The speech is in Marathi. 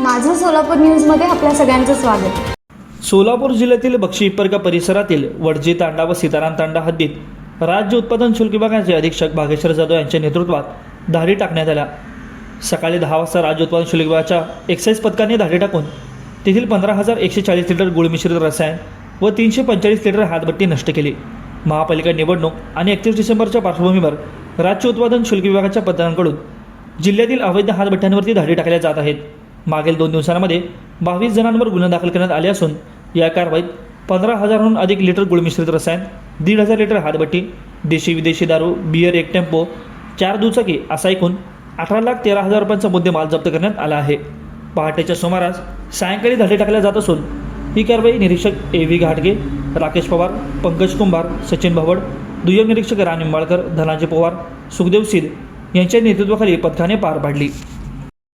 माझं सोलापूर न्यूजमध्ये आपल्या सगळ्यांचं स्वागत. सोलापूर जिल्ह्यातील बक्षी इप्परगा परिसरातील वडजी तांडा व सीताराम तांडा हद्दीत राज्य उत्पादन शुल्क विभागाचे अधीक्षक भागेश्वर जाधव यांच्या नेतृत्वात धाडी टाकण्यात आल्या. सकाळी दहा वाजता राज्य उत्पादन शुल्क विभागाच्या एक्साईज पथकाने धाडी टाकून तेथील पंधरा हजार एकशे चाळीस लिटर गुळ मिश्रित रसायन व तीनशे पंचेचाळीस लिटर हातभट्टी नष्ट केली. महापालिका निवडणूक आणि एकतीस डिसेंबरच्या पार्श्वभूमीवर राज्य उत्पादन शुल्क विभागाच्या पथकांकडून जिल्ह्यातील अवैध हातभट्ट्यांवरती धाडी टाकल्या जात आहेत. मागील दोन दिवसांमध्ये बावीस जणांवर गुन्हा दाखल करण्यात आले असून या कारवाईत पंधरा हजारहून अधिक लिटर गुळमिश्रित रसायन दीड हजार लिटर हातभट्टी देशी विदेशी दारू बियर एक टेम्पो चार दुचाकी असा एकूण अठरा लाख तेरा हजार रुपयांचा मुद्देमाल जप्त करण्यात आला आहे. पहाटेच्या सुमारास सायंकाळी धाडी टाकल्या जात असून ही कारवाई निरीक्षक ए व्ही घाटगे राकेश पवार पंकज कुंभार सचिन भवड दुय्यम निरीक्षक राम निंबाळकर धनाजी पवार सुखदेव सिद यांच्या नेतृत्वाखाली पथकाने पार पाडली.